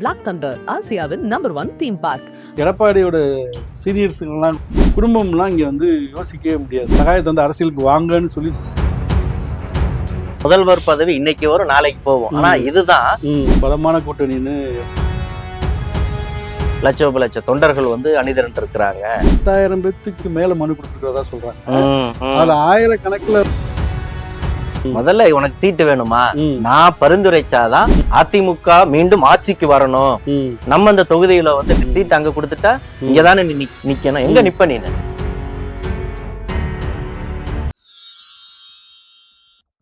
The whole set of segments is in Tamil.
பிளாக் தண்டர் ஆசியாவின் நம்பர் ஒன் தீம் பார்க் எடப்பாடியோட சீனியர்ஸுங்கெல்லாம் குடும்பம்லாம் இங்கே வந்து யோசிக்கவே முடியாது. சகாயத்தை வந்து அரசியலுக்கு வாங்கன்னு சொல்லி முதல்வர் பதவி இன்னைக்கு வரும் நாளைக்கு போகும் ஆனா. இதுதான் பலமான கூட்டணின்னு லட்சோப லட்ச தொண்டர்கள் வந்து அணிதிரண்டு இருக்கிறாங்க பத்தாயிரம் பேத்துக்கு மேல மனு கொடுத்துருக்கிறதா சொல்றாங்க. அதுல ஆயிரக்கணக்கில் முதல்ல உனக்கு சீட்டு வேணுமா? நான் பரிந்துரைச்சாதான் அதிமுக மீண்டும் ஆட்சிக்கு வரணும். நம்ம இந்த தொகுதியில வந்து சீட் அங்க கொடுத்துட்டா இங்கதானே நீ நிக்- நிக்கணும். எங்க நிப்ப நீ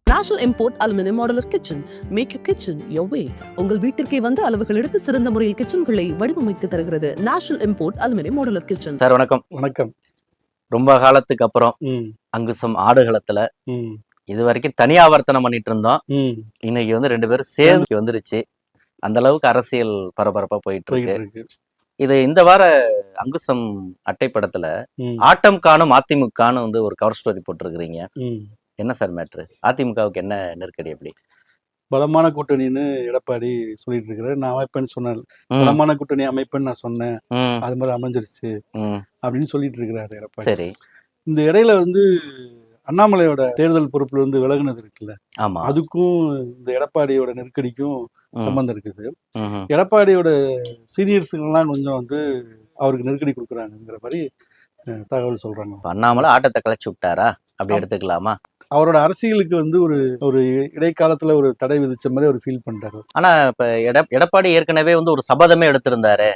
national import aluminium modular kitchen make you kitchen your way உங்கள் வீட்டிற்கே வந்து அளவுகள் எடுத்து சிறந்த முறையில் கிச்சன்களை வடிவமைத்து தருகிறது national import aluminium modular kitchen sir வணக்கம். வணக்கம். ரொம்ப காலத்துக்கு அப்புறம் ம், அங்குசம் ஆடுகளத்துல ம், இது வரைக்கும் தனியாவர்த்தனம் பண்ணிட்டு இருந்தோம் இன்னைக்கு வந்து ரெண்டு பேரும் சேர்ந்து வந்துருச்சு. அந்த அளவுக்கு அரசியல் பரபரப்பா போயிட்டு இருக்கு. இது இந்த வார அங்குசம் அட்டைப்படத்துல ம், ஆட்டம் காணும் அதிமுகன்னு வந்து ஒரு கவர் ஸ்டோரி போட்டிருக்கிறீங்க. என்ன சார் மேட்ரு அதிமுகவுக்கு என்ன நெருக்கடி எப்படி பலமான கூட்டணின்னு எடப்பாடி சொல்லிட்டு இருக்கிறாரு நான் அமைப்பேன்னு சொன்னேன். பலமான கூட்டணி அமைப்பேன்னு நான் சொன்னேன். அது மாதிரி அமைஞ்சிருச்சு. அப்படின்னு சொல்லிட்டு இருக்கிறாரு எடப்பாடி. சரி. இந்த இடையில வந்து அண்ணாமலையோட தேர்தல் பொறுப்புல இருந்து விலகுனது இருக்குல்ல? ஆமா. அதுக்கும் இந்த எடப்பாடியோட நெருக்கடிக்கும் சம்பந்தம் இருக்குது. எடப்பாடியோட சீனியர்ஸுங்கெல்லாம் கொஞ்சம் வந்து அவருக்கு நெருக்கடி கொடுக்குறாங்கங்கிற மாதிரி தகவல் சொல்றாங்க. அண்ணாமலை ஆட்டத்தை கலைச்சு விட்டாரா? அப்படி. எடுத்துக்கலாமா? அவரோட அரசியலுக்கு வந்து ஒரு ஒரு இடைக்காலத்துல ஒரு தடை விதிச்ச மாதிரி அவர் ஃபீல் பண்றாரு ஆனா இப்ப எட எடப்பாடி ஏற்கனவே வந்து ஒரு சபதமே எடுத்திருந்தாரு.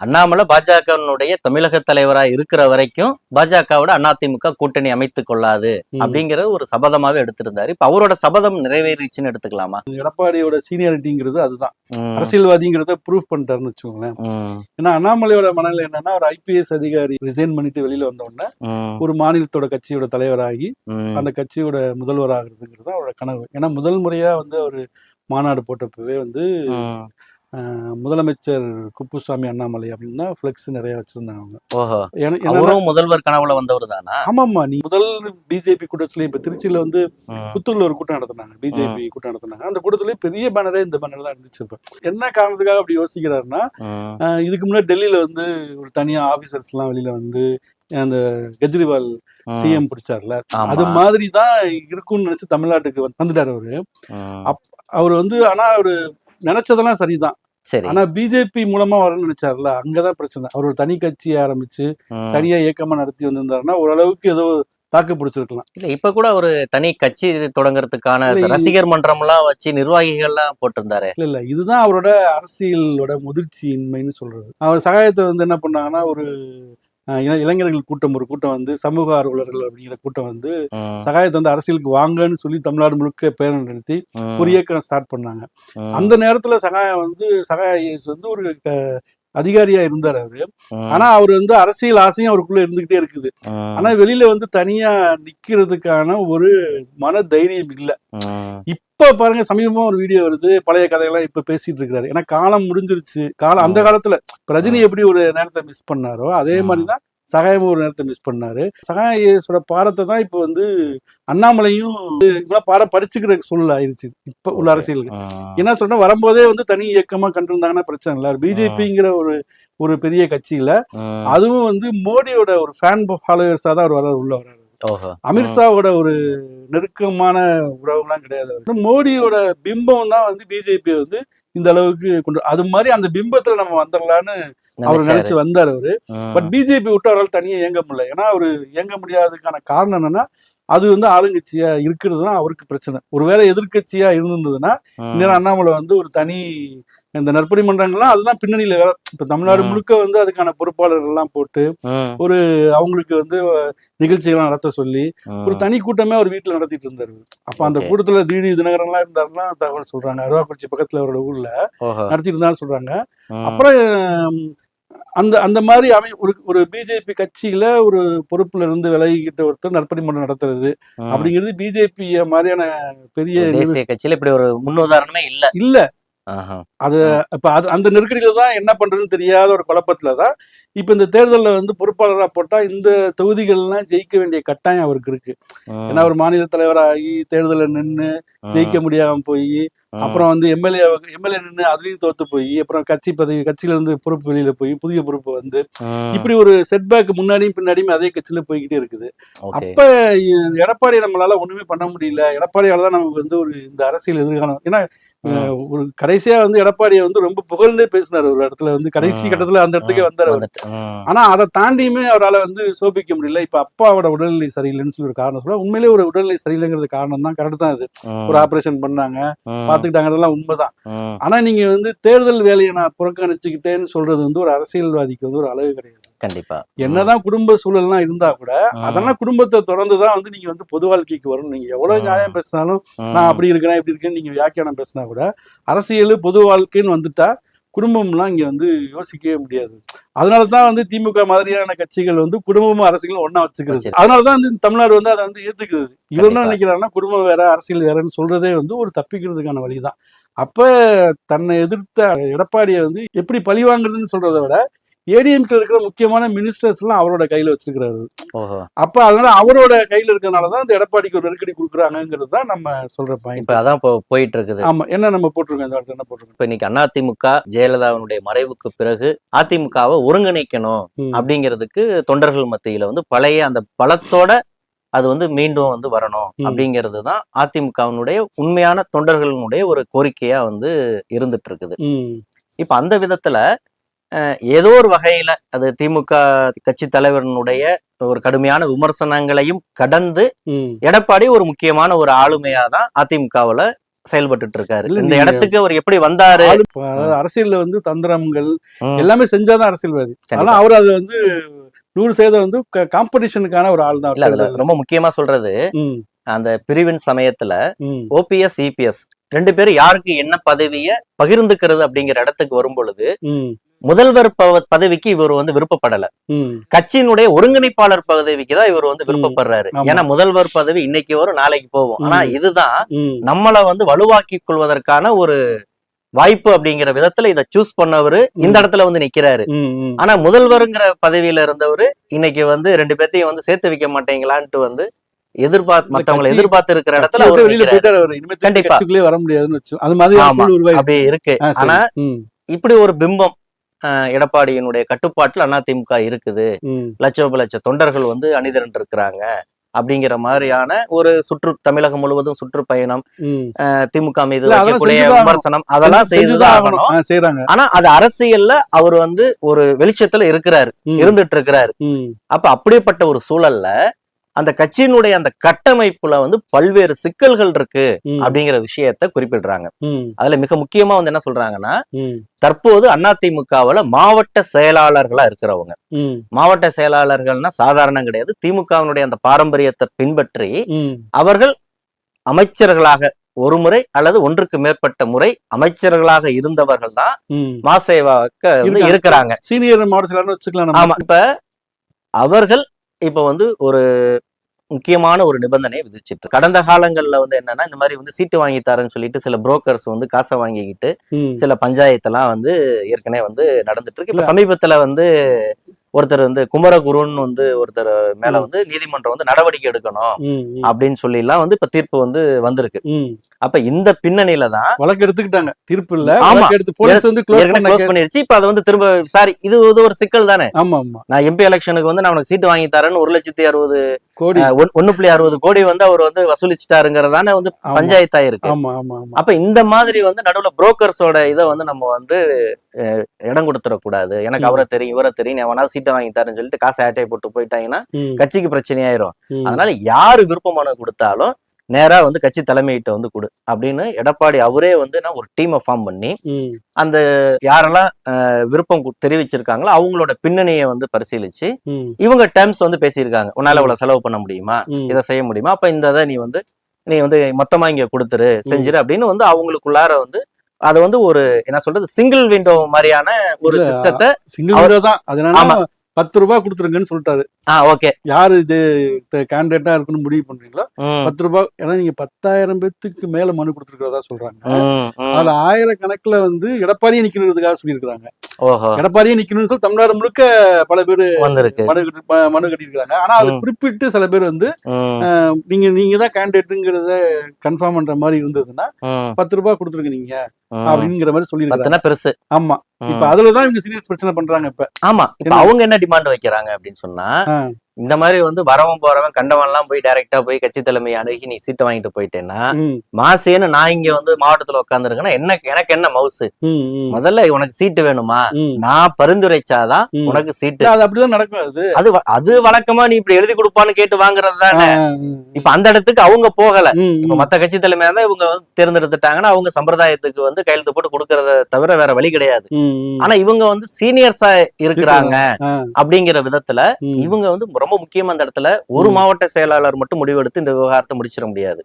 அண்ணாமலை பாஜகவினுடைய தமிழக தலைவரா இருக்கிற வரைக்கும் பாஜகவோட அதிமுக கூட்டணி அமைத்துக் கொள்ளாது ம். அப்படிங்கிற ஒரு சபதமாவே எடுத்திருந்தாரு. இப்ப அவரோட சபதம் நிறைவேறிச்சுன்னு எடுத்துக்கலாமா? எடப்பாடியோட சீனியாரிட்டிங்கிறது அதுதான். அரசியல்வாதிங்கிறத ப்ரூவ் பண்ணிட்டாருன்னு வச்சுக்கோங்களேன். ஏன்னா அண்ணாமலையோட மனநிலை என்னன்னா ஒரு ஐபிஎஸ் அதிகாரி ரிசைன் பண்ணிட்டு வெளியில வந்த உடனே ஒரு மாநிலத்தோட கட்சியோட தலைவராகி அந்த கட்சியோட முதல்வர் ஆகுறதுங்கிறது தான் அவரோட கனவு. ஏன்னா முதல் முறையா வந்து அவர் மாநாடு போட்டப்பவே வந்து முதலமைச்சர் குப்புசாமி அண்ணாமலை அப்படின்னா ஃபிளெக்ஸ் நிறைய வச்சிருந்தாங்க அவங்க. முதல்வர் கனவுல வந்தவர் தானா ஆமாம்மா நீ முதல் பிஜேபி கூட்டத்துல இப்ப திருச்சியில வந்து புத்தூர்ல ஒரு கூட்டம் நடத்தினாங்க பிஜேபி கூட்டம் நடத்தினாங்க. அந்த கூட்டத்திலேயே பெரிய பேனரே இந்த பேனர் தான் இருந்துச்சு என்ன காரணத்துக்காக அப்படி யோசிக்கிறாருன்னா இதுக்கு முன்னாடி டெல்லியில வந்து ஒரு தனியா ஆபீசர்ஸ் எல்லாம் வெளியில வந்து அந்த கெஜ்ரிவால் சிஎம் பிடிச்சார்ல. அது மாதிரி தான் இருக்கும்னு நினைச்சு தமிழ்நாட்டுக்கு வந்து- வந்துட்டாரு அவரு. அவர் வந்து ஆனா அவரு நினைச்சதெல்லாம் சரிதான். சரி. ஆனா பிஜேபி மூலமா வரணும்னு நினைச்சாருல அங்கதான் பிரச்சனை. அவர் ஒரு தனி கட்சியை ஆரம்பிச்சு. தனியா இயக்கமா நடத்தி வந்திருந்தாருன்னா ஓரளவுக்கு ஏதோ தாக்கு பிடிச்சிருக்கலாம். இல்ல இப்ப கூட ஒரு தனி கட்சி தொடங்குறதுக்கான ரசிகர் மன்றம் எல்லாம் வச்சு நிர்வாகிகள்லாம் போட்டிருந்தாரு. இல்ல இல்ல இதுதான் அவரோட அரசியலோட முதிர்ச்சியின்மைன்னு சொல்றது. அவர் சகாயத்தை வந்து என்ன பண்ணாங்கன்னா ஒரு இளைஞர்கள் கூட்டம் ஒரு கூட்டம் வந்து சமூக ஆர்வலர்கள் அப்படிங்கிற கூட்டம் வந்து சகாயத்தை வந்து அரசியலுக்கு வாங்கன்னு சொல்லி தமிழ்நாடு முழுக்க பேரணி நடத்தி ஒரு இயக்கம் ஸ்டார்ட் பண்ணாங்க. அந்த நேரத்துல சகாயம் வந்து சகாய வந்து ஒரு அதிகாரியா இருந்தார் அவரு. ஆனா அவர் வந்து அரசியல் ஆசையும் அவருக்குள்ள இருந்துகிட்டே இருக்குது. ஆனா வெளியில வந்து தனியா நிக்கிறதுக்கான ஒரு மன தைரியம் இல்ல. இப்ப பாருங்க சமீபமா ஒரு வீடியோ வருது. பழைய கதையெல்லாம் இப்ப பேசிட்டு இருக்காரு. ஏன்னா காலம் முடிஞ்சிருச்சு. காலம் அந்த காலத்துல ரஜினி எப்படி ஒரு நேரத்தை மிஸ் பண்ணாரோ அதே. மாதிரிதான் சகாயமும் ஒரு நேரத்தை மிஸ் பண்ணாரு. சகாயோட பாடத்தை தான் இப்ப வந்து அண்ணாமலையும் இப்பெல்லாம் பாடம் படிச்சுக்கிற சூழல் ஆயிருச்சு. இப்ப உள்ள அரசியலுக்கு. என்ன சொல்றேன் வரும்போதே வந்து தனி இயக்கமா கண்டிருந்தாங்கன்னா பிரச்சனை இல்லை. பிஜேபிங்கிற ஒரு ஒரு பெரிய கட்சியில. அதுவும் வந்து மோடியோட ஒரு ஃபேன் ஃபாலோவர்ஸா தான் அவர் வர உள்ள வராரு ஓஹோ. அமித்ஷாவோட ஒரு நெருக்கமான உறவுலாம் கிடையாது. மோடியோட பிம்பம் தான் வந்து பிஜேபி வந்து இந்த அளவுக்கு கொண்டு அது மாதிரி அந்த பிம்பத்துல நம்ம வந்துடலான்னு அவர். நினைச்சு வந்தார் அவரு. பட் பிஜேபி விட்டு அவரால் தனியா இயங்க முடியல. ஏன்னா அவரு இயங்க முடியாததுக்கான காரணம் என்னன்னா அது வந்து ஆளுங்கட்சியா இருக்கிறது தான் அவருக்கு பிரச்சனை. ஒருவேளை எதிர்க்கட்சியா இருந்திருந்ததுன்னா இந்த அண்ணாமலை வந்து ஒரு தனி இந்த நற்பணி மன்றங்கள்லாம் அதுதான் பின்னணியில வேலை இப்ப தமிழ்நாடு. முழுக்க வந்து அதுக்கான பொறுப்பாளர்கள் எல்லாம் போட்டு ம், அவங்களுக்கு வந்து நிகழ்ச்சிகள் நடத்த சொல்லி. ஒரு தனி கூட்டமே அவர் வீட்டுல நடத்திட்டு இருந்தாரு அப்ப அந்த. கூட்டத்துல தீனி தினகரன்லாம் இருந்தாருன்னா தகவல் சொல்றாங்க அருவாக்குறிச்சி பக்கத்துல அவரோட ஊர்ல நடத்திட்டு இருந்தாலும் சொல்றாங்க அப்புறம் அந்த அந்த மாதிரி அமை ஒரு ஒரு பிஜேபி கட்சியில ஒரு பொறுப்புல இருந்து விலகிக்கிட்ட ஒருத்தர் நற்பணி மன்றம் நடத்துறது. அப்படிங்கிறது பிஜேபி மாதிரியான பெரிய ஒரு தேசிய கட்சியில இப்படி ஒரு முன்னுதாரணமே இல்ல இல்ல. அது இப்ப அது அந்த நெருக்கடியில தான் என்ன பண்றதுன்னு தெரியாத ஒரு குழப்பத்துல தான் இப்ப இந்த தேர்தல்ல வந்து பொறுப்பாளரா போட்டா இந்த தொகுதிகள்லாம் ஜெயிக்க வேண்டிய கட்டாயம் அவருக்கு இருக்கு. ஏன்னா அவர் மாநில தலைவராகி தேர்தல்ல நின்னு ம், ஜெயிக்க முடியாம போய் அப்புறம் வந்து எம்எல்ஏ எம்எல்ஏ நின்று அதுலயும் தோத்து போய் அப்புறம் கட்சி பதவி கட்சியில இருந்து பொறுப்பு வெளியில போய் புதிய பொறுப்பு வந்து இப்படி ஒரு செட்பேக் முன்னாடியும் பின்னாடியும் அதே கட்சியில போய்கிட்டே இருக்குது. அப்ப எடப்பாடி நம்மளால ஒண்ணுமே பண்ண முடியல. எடப்பாடியால தான் நமக்கு வந்து ஒரு இந்த அரசியல் எதிர்காலம். ஏன்னா ஒரு கடைசியா வந்து எடப்பாடியை வந்து ரொம்ப புகழ்ந்தே பேசினார் ஒரு இடத்துல வந்து. கடைசி. கட்டத்துல அந்த இடத்துக்கே வந்தார் ஆனா அதை தாண்டியுமே அவரால வந்து சோபிக்க முடியல. இப்ப அப்பாவோட உடல்நிலை சரியில்லைன்னு சொல்லி ஒரு காரணம் சொல்ல உண்மையிலேயே ஒரு உடல்நிலை சரியில்லைங்கிறது காரணம் தான் கரெக்ட் தான் அது. ஒரு ஆபரேஷன் பண்ணாங்க. ம், பாத்துக்கிட்டாங்கிறதெல்லாம் உண்மைதான். ஆனா நீங்க வந்து தேர்தல் வேலையை நான் புறக்கணிச்சுக்கிட்டேன்னு சொல்றது வந்து ஒரு அரசியல்வாதிக்கு வந்து ஒரு அளவு கிடையாது. கண்டிப்பா. என்னதான் குடும்ப சூழல்லாம் இருந்தா கூட அதெல்லாம் குடும்பத்தை தொடர்ந்து தான் வந்து நீங்க வந்து பொது வாழ்க்கைக்கு வரணும். நீங்க எவ்வளவு. நியாயம் பேசினாலும் நான் அப்படி இருக்கிறேன் இப்படி இருக்கேன்னு நீங்க வியாக்கியானம் பேசினா கூட அரசியல் பொது வாழ்க்கைன்னு வந்துட்டா குடும்பம்லாம் இங்க வந்து யோசிக்கவே முடியாது அதனாலதான் வந்து திமுக மாதிரியான கட்சிகள் வந்து குடும்பமும் அரசியலும் ஒண்ணா வச்சுக்கிறது வச்சிருக்கு. அதனாலதான் வந்து தமிழ்நாடு வந்து அதை வந்து ஏத்துக்குது இவர் என்ன கண்டிப்பா. நினைக்கிறாருன்னா குடும்பம் வேற அரசியல் வேறன்னு சொல்றதே வந்து ஒரு தப்பிக்கிறதுக்கான வழிதான் அப்ப தன்னை எதிர்த்த எடப்பாடியை வந்து எப்படி பழி வாங்குறதுன்னு சொல்றதை விட ஏடிஎம்கே இருக்கிற முக்கியமான மினிஸ்டர்ஸ் எல்லாம் அவரோட கையில வச்சிருக்கிறாரு. அப்ப அதனால அவரோட கையில இருக்கிறதுனாலதான் இந்த எடப்பாடிக்கு ஒரு நெருக்கடி கொடுக்குறாங்கிறது தான் நம்ம சொல்ற பாயிண்ட் இப்ப அதான் இப்போ போயிட்டு இருக்குது ஆமா என்ன நம்ம போட்டிருக்கோம் இந்த இடத்துல என்ன போட்டிருக்கோம்? இப்ப இன்னைக்கு அதிமுக ஜெயலலிதாவினுடைய மறைவுக்கு பிறகு அதிமுகவை ஒருங்கிணைக்கணும். அப்படிங்கிறதுக்கு தொண்டர்கள் மத்தியில வந்து பழைய அந்த பலத்தோட அது வந்து மீண்டும் வந்து வரணும். அப்படிங்கிறது தான் அதிமுகவினுடைய உண்மையான தொண்டர்களுடைய ஒரு கோரிக்கையா வந்து இருந்துட்டு இருக்குது இப்ப அந்த விதத்துல ஏதோ ஒரு வகையில அது திமுக கட்சி தலைவரினுடைய ஒரு கடுமையான விமர்சனங்களையும் கடந்து. எடப்பாடி ஒரு முக்கியமான ஒரு ஆளுமையா தான் அதிமுகவுல செயல்பட்டு இருக்காரு இந்த இடத்துக்கு அவர் எப்படி வந்தாரு? அரசியல்ல வந்து தந்திரங்கள் எல்லாமே செஞ்சாதான் அரசியல்வாதி. ஆனா. அவர் அது வந்து நூறு சதவீதம் வந்து காம்படிஷனுக்கான ஒரு ஆள் தான் ரொம்ப முக்கியமா சொல்றது அந்த பிரிவின் சமயத்துல ஓபிஎஸ் இபிஎஸ் ரெண்டு பேரும் யாருக்கு என்ன பதவிய பகிர்ந்துக்கிறது அப்படிங்கிற இடத்துக்கு வரும் பொழுது முதல்வர் பதவிக்கு இவர் வந்து விருப்பப்படல கட்சியினுடைய ஒருங்கிணைப்பாளர் பதவிக்கு தான் இவர் வந்து விருப்பப்படுறாரு. ஏன்னா முதல்வர் பதவி இன்னைக்கு வரும் நாளைக்கு போகும் ஆனா. இதுதான் நம்மள வந்து வலுவாக்கிக் கொள்வதற்கான ஒரு வாய்ப்பு அப்படிங்கிற விதத்துல இதை சூஸ் பண்ணவரு இந்த. இடத்துல வந்து நிக்கிறாரு. ஆனா முதல்வருங்கிற பதவியில இருந்தவரு இன்னைக்கு வந்து ரெண்டு பேர்த்தையும் வந்து சேர்த்து வைக்க மாட்டீங்களான்ட்டு வந்து எதிர்பார்த்து மத்தவங்களை எதிர்பார்த்து இருக்கிற இடத்துல கண்டிப்பா. வர முடியாதுன்னு அது மாதிரி. அப்படி இருக்கு. ஆனா இப்படி ஒரு பிம்பம் எடப்பாடியினுடைய கட்டுப்பாட்டுல அதிமுக இருக்குது. லட்சோப லட்ச தொண்டர்கள் வந்து அணிதிரண்டு இருக்கிறாங்க. அப்படிங்கிற மாதிரியான ஒரு சுற்று தமிழகம் முழுவதும் சுற்றுப்பயணம் திமுக மீது. விமர்சனம் அதெல்லாம் செய்துதான் ஆனா அது அரசியல்ல அவர் வந்து ஒரு வெளிச்சத்துல இருக்கிறாரு இருந்துட்டு இருக்கிறாரு. அப்ப அப்படிப்பட்ட ஒரு சூழல்ல அந்த கட்சியினுடைய அந்த கட்டமைப்புல வந்து பல்வேறு சிக்கல்கள் இருக்கு அப்படிங்கிற விஷயத்த குறிப்பிடுறாங்க. அதுல மிக முக்கியமா வந்து என்ன சொல்றாங்கன்னா தற்போது அதிமுகவுல மாவட்ட செயலாளர்களா இருக்கிறவங்க. மாவட்ட செயலாளர்கள்னா சாதாரணம் கிடையாது. திமுகவினுடைய அந்த பாரம்பரியத்தை பின்பற்றி அவர்கள் அமைச்சர்களாக ஒரு முறை அல்லது ஒன்றுக்கு மேற்பட்ட முறை அமைச்சர்களாக இருந்தவர்கள் தான். மாசேவாக்க வந்து. இருக்கிறாங்க. சீனியர் மாவட்ட செயலாளர்னு வச்சுக்கலாம். ஆமா இப்ப அவர்கள் இப்ப வந்து ஒரு முக்கியமான ஒரு நிபந்தனையை விதிச்சிட்டு கடந்த காலங்கள்ல வந்து என்னன்னா இந்த மாதிரி வந்து சீட்டு வாங்கி தரேன்னு சொல்லிட்டு சில புரோக்கர்ஸ் வந்து காசை வாங்கிக்கிட்டு சில பஞ்சாயத்தெல்லாம் வந்து ஏற்கனவே வந்து நடந்துட்டு இருக்கு. இப்ப. சமீபத்துல வந்து ஒருத்தர் வந்து குமரகுருன்னு வந்து ஒருத்தர் மேல வந்து நீதிமன்றம் வந்து நடவடிக்கை எடுக்கணும் அப்படின்னு சொல்லி எல்லாம் வந்து இப்ப தீர்ப்பு வந்து வந்திருக்கு. அப்ப இந்த பின்னணியில தான் வழக்கு எடுத்துக்கிட்டாங்க. தீர்ப்பு இல்ல ஆமா. எடுத்து போலீஸ் வந்து க்ளோஸ் பண்ணிருச்சு. இப்ப அதை வந்து திரும்ப இது இது ஒரு சிக்கல் தானே? ஆமா ஆமா. நான் எம்பி எலெக்ஷனுக்கு வந்து நான் உனக்கு சீட்டு வாங்கி தரேன்னு ஒரு லட்சத்தி அறுபது கோடி அஹ், ஒன்- ஒண்ணு புள்ளி அறுபது கோடி வந்து அவர் வந்து வசூலிச்சுட்டாருங்கிறதானே வந்து. பஞ்சாயத்தா இருக்கு அப்ப இந்த மாதிரி வந்து நடுவுல புரோக்கர்ஸோட இதை வந்து நம்ம வந்து இடம் கொடுத்துடக்கூடாது எனக்கு. அவரை தெரியும் இவரை தெரியும் வேணா சீட்டை வாங்கி தரேன்னு சொல்லிட்டு காசை ஆட்டையை போட்டு போயிட்டாங்கன்னா கட்சிக்கு பிரச்சனையாயிரும். அதனால யாரு விருப்ப மனு கொடுத்தாலும் நேரா வந்து கட்சி தலைமையிட்ட வந்து கொடு அப்படின்னு எடப்பாடி அவரே வந்து நான் ஒரு டீமை ஃபார்ம் பண்ணி அந்த யாரெல்லாம் விருப்பம் தெரிவிச்சிருக்காங்களோ அவங்களோட பின்னணியை வந்து பரிசீலிச்சு இவங்க டேர்ம்ஸ் வந்து பேசியிருக்காங்க. உன்னால இவ்வளவு செலவு பண்ண முடியுமா. இதை செய்ய முடியுமா? அப்ப இந்த இதை நீ வந்து நீ வந்து மொத்தமா இங்க கொடுத்துரு செஞ்சிரு அப்படின்னு வந்து அவங்களுக்குள்ளார வந்து அதை வந்து ஒரு என்ன சொல்றது சிங்கிள் விண்டோ மாதிரியான ஒரு சிஸ்டத்தை சிங்கிள் விண்டோ தான். அது என்னன்னா ஆமா. பத்து ரூபாய் கொடுத்துருங்கன்னு சொல்லிட்டாரு. ஓகே. யாரு கேண்டிடேட்டா இருக்குன்னு முடிவு பண்றீங்களோ பத்து ரூபாய் ஏன்னா நீங்க பத்தாயிரம் பேத்துக்கு மேல மனு கொடுத்துருக்கிறதா சொல்றாங்க. அதுல ஆயிரக்கணக்குல வந்து எடப்பாடியே நிக்கணுன்றதுக்காக சொல்லியிருக்காங்க ஓஹோ எடப்பாடியே நிக்கணும்னு சொல்லி தமிழ்நாடு முழுக்க பல பேர் வந்திருக்கு மனு கட்டி- மனு கட்டியிருக்காங்க ஆனா அது. குறிப்பிட்டு சில பேர் வந்து நீங்க நீங்க தான் கேண்டிடேட்டுங்கிறத கன்ஃபார்ம் பண்ற மாதிரி இருந்ததுன்னா பத்து ரூபாய் ம். அப்படிங்கிற மாதிரி பத்துனா பெருசு ஆமா. இப்ப அதுலதான் இவங்க சீரியஸ் பிரச்சனை பண்றாங்க இப்ப ஆமா இப்ப? அவங்க என்ன டிமாண்ட் வைக்கிறாங்க அப்படின்னு சொன்னா. இந்த மாதிரி வந்து வரவன் போறவன் கண்டவன் எல்லாம் போய் டைரக்டா போய் கட்சி தலைமையை அணுகி நீ சீட்டை வாங்கிட்டு போயிட்டேன்னா மாசேன்னு நான் இங்க வந்து மாவட்டத்துல உட்காந்துருக்கேன்னா என்ன எனக்கு என்ன மவுசு முதல்ல உனக்கு சீட்டு வேணுமா. நான் பரிந்துரைச்சாதான். உனக்கு சீட்டு. அது அப்படிதான் நடக்கும் அது. அது வழக்கமா நீ இப்படி எழுதி கொடுப்பான்னு கேட்டு வாங்குறது தானே? இப்ப அந்த இடத்துக்கு அவங்க போகல. இப்ப மத்த கட்சி தலைமையா தான் இவங்க வந்து தேர்ந்தெடுத்துட்டாங்கன்னா அவங்க சம்பிரதாயத்துக்கு வந்து கையெழுத்து போட்டு கொடுக்கறத தவிர வேற வழி கிடையாது. ஆனா இவங்க வந்து சீனியர்ஸா இருக்கிறாங்க அப்படிங்கிற விதத்துல இவங்க வந்து ரொம்ப முக்கியமா அந்த இடத்துல ஒரு. மாவட்ட செயலாளர் மட்டும் முடிவெடுத்து இந்த விவகாரத்தை முடிச்சிட முடியாது.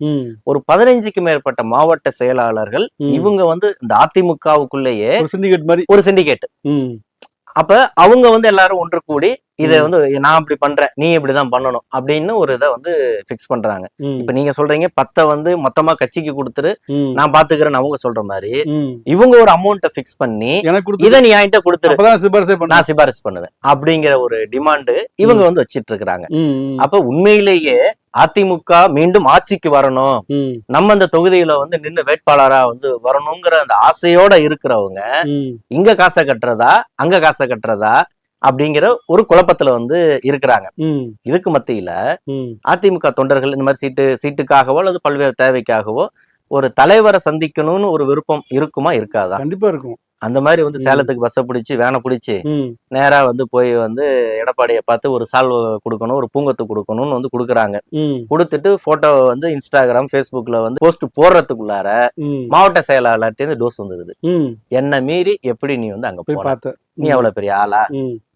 ஒரு பதினைஞ்சுக்கு மேற்பட்ட மாவட்ட செயலாளர்கள். இவங்க வந்து இந்த அதிமுகவுக்குள்ளேயே ஒரு சிண்டிகேட் மாதிரி. ஒரு சிண்டிகேட் ம், அப்ப அவங்க வந்து எல்லாரும் ஒன்று கூடி இதை. வந்து நான் இப்படி பண்றேன் நீ இப்படிதான் பண்ணணும் அப்படின்னு ஒரு இதை வந்து ஃபிக்ஸ் பண்றாங்க. இப்ப நீங்க சொல்றீங்க பத்தை வந்து மொத்தமா கட்சிக்கு கொடுத்துரு நான் பாத்துக்கிறேன்னு அவங்க சொல்ற மாதிரி. இவங்க ஒரு அமௌண்ட்டை ஃபிக்ஸ் பண்ணி இதை நீ என்கிட்ட கொடுத்துரு. நான் சிபாரிசு பண்ணுவேன். அப்படிங்கிற ஒரு டிமாண்டு இவங்க வந்து வச்சிட்டு இருக்கிறாங்க. அப்ப உண்மையிலேயே அதிமுக மீண்டும் ஆட்சிக்கு வரணும். நம்ம இந்த தொகுதியில வந்து நின்று வேட்பாளரா வந்து வரணுங்கிற அந்த ஆசையோட இருக்கிறவங்க இங்க காசை கட்டுறதா அங்க காசை கட்டுறதா அப்படிங்கிற ஒரு குழப்பத்துல வந்து இருக்கிறாங்க. இதுக்கு மத்தியில. அதிமுக தொண்டர்கள் இந்த மாதிரி சீட்டு சீட்டுக்காகவோ அல்லது பல்வேறு தேவைக்காகவோ ஒரு தலைவரை சந்திக்கணும்னு ஒரு விருப்பம் இருக்குமா இருக்காதா? கண்டிப்பா இருக்கும். அந்த மாதிரி வந்து. சேலத்துக்கு பஸ்ஸை பிடிச்சி வேனை பிடிச்சி நேரா வந்து போய் வந்து எடப்பாடியை பார்த்து ஒரு சால்வ் கொடுக்கணும் ஒரு பூங்கத்து கொடுக்கணும்னு வந்து கொடுக்குறாங்க. கொடுத்துட்டு போட்டோவை வந்து இன்ஸ்டாகிராம் ஃபேஸ்புக்ல வந்து போஸ்ட் போடுறதுக்குள்ளார மாவட்ட செயலாளர்கிட்ட டோஸ் வந்துடுது. என்ன மீறி எப்படி நீ வந்து அங்க போய் போன? பார்த்தேன் நீ அவ்வளவு பெரிய ஆளா?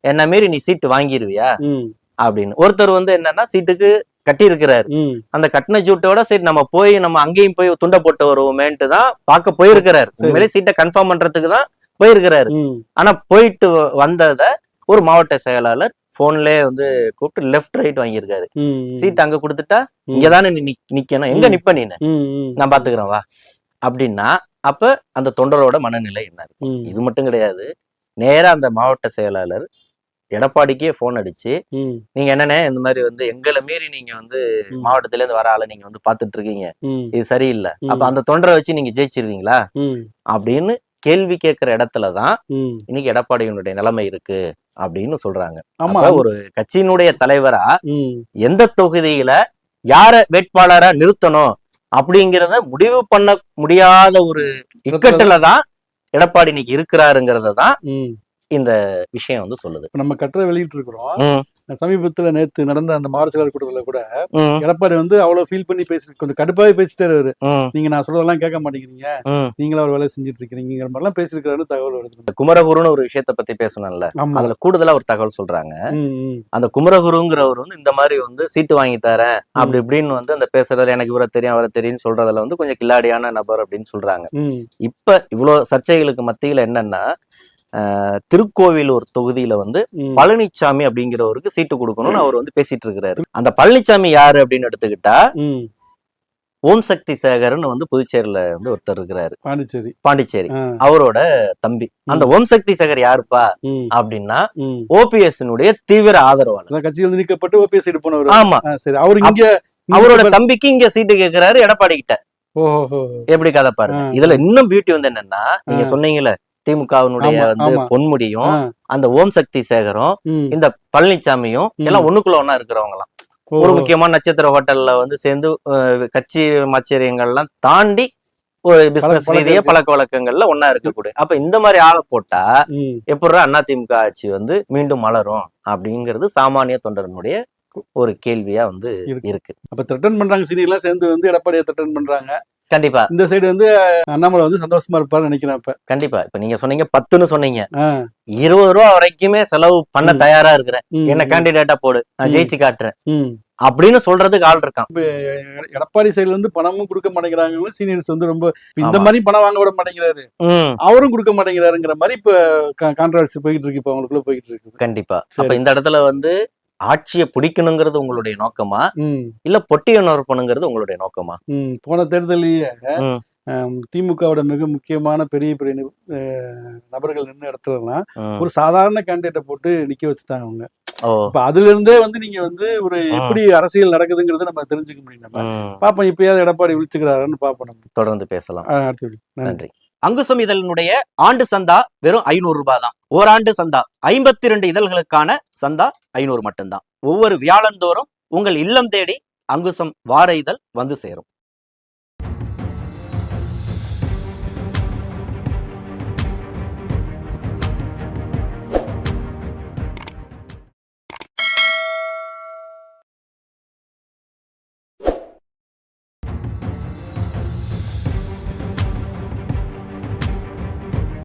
என்ன மீறி நீ சீட்டு வாங்கிருவியா? அப்படின்னு. ஒருத்தர் வந்து என்னன்னா சீட்டுக்கு கட்டி இருக்கிறாரு அந்த கட்டின சூட்டோட சரி நம்ம போய் நம்ம அங்கேயும் போய் துண்டை போட்டு வருவோமேன்ட்டு தான் பார்க்க போயிருக்கிறாரு. உண்மையிலே சீட்டை கன்ஃபார்ம் பண்றதுக்கு தான் போயிருக்கிறாரு. ஆனா போயிட்டு வந்தத ஒரு மாவட்ட செயலாளர் போன்லயே வந்து கூப்பிட்டு லெஃப்ட் ரைட் வாங்கியிருக்காரு. சீட் அங்க கொடுத்துட்டா இங்கதானே நீ நிக்- நிக்கணும். எங்க. நிப்ப ம், நான் பாத்துக்கிறேன் வா. அப்படின்னா அப்ப அந்த தொண்டரோட மனநிலை என்ன இது மட்டும் கிடையாது. நேரா அந்த மாவட்ட செயலாளர் எடப்பாடிக்கே போன் அடிச்சு நீங்க என்னண்ணே இந்த மாதிரி வந்து எங்களை மீறி நீங்க வந்து. மாவட்டத்துல இருந்து வர ஆளை நீங்க வந்து பாத்துட்டு இருக்கீங்க இது சரியில்லை. அப்ப அந்த தொண்டரை வச்சு நீங்க ஜெயிச்சிருவீங்களா? அப்படின்னு கேள்வி கேட்கிற இடத்துலதான். இன்னைக்கு எடப்பாடியினுடைய நிலைமை இருக்கு அப்படின்னு சொல்றாங்க. ஆமா. ஒரு கட்சியினுடைய தலைவரா எந்த தொகுதியில யார வேட்பாளரா நிறுத்தணும் அப்படிங்கிறத முடிவு பண்ண முடியாத ஒரு இக்கட்டுல தான் எடப்பாடி இன்னைக்கு இருக்கிறாருங்கிறத தான் இந்த விஷயம் வந்து சொல்லுது. நம்ம கட்டுரை வெளியிட்டு இருக்கிறோம் சமீபத்துல நேத்து நடந்த அந்த செயலாளர் கூட்டத்துல கூட எடப்பாடி வந்து அவ்வளவு ஃபீல் பண்ணி பேசி கொஞ்சம் கடுப்பாவே பேசிட்டாரு அவரு. நீங்க நான் சொல்றதெல்லாம் கேட்க மாட்டேங்கிறீங்க. நீங்களும் ஒரு வேலை செஞ்சுட்டு இருக்கீங்கிற மாதிரிலாம் பேசியிருக்காருன்னு தகவல் வருது குமரகுருன்னு ஒரு விஷயத்த பத்தி பேசணும்ல. அதுல கூடுதலா ஒரு தகவல் சொல்றாங்க. அந்த குமரகுருங்கிறவர் வந்து இந்த மாதிரி வந்து சீட்டு வாங்கி தரேன் அப்படி இப்படின்னு வந்து அந்த பேசுறதுல எனக்கு இவரை தெரியும் அவரை தெரியும் சொல்றதுல வந்து கொஞ்சம் கில்லாடியான நபர் அப்படின்னு சொல்றாங்க. இப்ப இவ்வளவு சர்ச்சைகளுக்கு மத்தியில என்னன்னா திருக்கோவிலூர் தொகுதியில வந்து. பழனிசாமி அப்படிங்கிறவருக்கு சீட்டு கொடுக்கணும்னு அவர் வந்து பேசிட்டு இருக்கிறாரு. அந்த பழனிசாமி யாரு அப்படின்னு எடுத்துக்கிட்டா. ஓம் சக்தி சேகர்னு வந்து புதுச்சேரியில வந்து ஒருத்தர் இருக்கிறாரு. பாண்டிச்சேரி. பாண்டிச்சேரி. அவரோட தம்பி. அந்த ஓம் சக்தி சேகர் யாருப்பா அப்படின்னா. ஓபிஎஸ்னுடைய தீவிர ஆதரவாளர். கட்சியில் நீக்கப்பட்டு ஓபிஎஸ் போனவர். ஆமா. சரி. அவரு இங்க அவரோட தம்பிக்கு இங்க சீட்டு கேக்குறாரு எடப்பாடி கிட்ட. எப்படி கதை பாருங்க. இதுல இன்னும் பியூட்டி வந்து என்னன்னா நீங்க ஆ. சொன்னீங்கல்ல திமுகவினுடைய வந்து. பொன்முடியும் அந்த ஓம் சக்தி சேகரும். இந்த பழனிசாமியும். எல்லாம் ஒண்ணுக்குள்ள ஒண்ணா இருக்கிறவங்களாம் ஓ, ஒரு முக்கியமான நட்சத்திர ஹோட்டல்ல வந்து சேர்ந்து கட்சி மாச்சரியங்கள்லாம் தாண்டி ஒரு பிசினஸ் ரீதியா. பழக்க வழக்கங்கள்ல ஒண்ணா இருக்கக்கூடிய அப்ப இந்த மாதிரி ஆளை போட்டா ம், எப்படிடா அதிமுக ஆட்சி வந்து மீண்டும் மலரும் அப்படிங்கிறது சாமானிய தொண்டரனுடைய ஒரு கேள்வியா வந்து இருக்கு. அப்ப த்ரெட்டன் பண்றாங்க சீனியர் எல்லாம் சேர்ந்து வந்து எடப்பாடியை த்ரெட்டன் பண்றாங்க கண்டிப்பா. இந்த சைடு வந்து அண்ணாமலை வந்து சந்தோஷமா இருப்பாருன்னு நினைக்கிறேன் இப்ப கண்டிப்பா. இப்ப நீங்க சொன்னீங்க பத்துன்னு சொன்னீங்க. இருபது ரூபா வரைக்குமே செலவு பண்ண. தயாரா இருக்கிறேன். என்ன கேண்டிடேட்டா போடு நான். ஜெயிச்சு காட்டுறேன். அப்படின்னு சொல்றதுக்கு ஆள் இருக்கான். எடப்பாடி சைடுல இருந்து பணமும் கொடுக்க மாட்டேங்கிறாங்க சீனியர்ஸ் வந்து ரொம்ப இந்த. மாதிரி பணம் வாங்க விட மாட்டேங்கிறாரு. அவரும் கொடுக்க மாட்டேங்கிறாருங்கிற மாதிரி இப்ப கான்ட்ரவர்சி போயிட்டு இருக்கு இப்ப அவங்களுக்குள்ள போயிட்டு இருக்கு. கண்டிப்பா. அப்ப இந்த இடத்துல வந்து ஆட்சியை பிடிக்கணுங்கிறது உங்களுடைய நோக்கமா? இல்ல பொட்டியை நொறுப்பணுங்கிறது உங்களுடைய நோக்கமா. போன தேர்தலையே திமுகவோட மிக முக்கியமான பெரிய பெரிய நபர்கள் நின்ற இடத்துலலாம். ஒரு சாதாரண கேண்டிடேட்டை போட்டு நிக்க வச்சுட்டாங்க அவங்க. இப்ப அதுல இருந்தே வந்து நீங்க வந்து ஒரு எப்படி அரசியல் நடக்குதுங்கிறத நம்ம தெரிஞ்சுக்க முடியும்? நம்ம. பாப்போம் இப்பயாவது எடப்பாடி விழிச்சுக்கிறாருன்னு பாப்போம் நம்ம. தொடர்ந்து பேசலாம். நன்றி. அங்குசம் இதழினுடைய ஆண்டு சந்தா வெறும் ஐநூறு ரூபாய் தான் ஓராண்டு சந்தா ஐம்பத்தி ரெண்டு இதழ்களுக்கான சந்தா ஐநூறு மட்டும்தான். ஒவ்வொரு வியாழந்தோறும் உங்கள் இல்லம் தேடி அங்குசம் வார இதழ் வந்து சேரும்.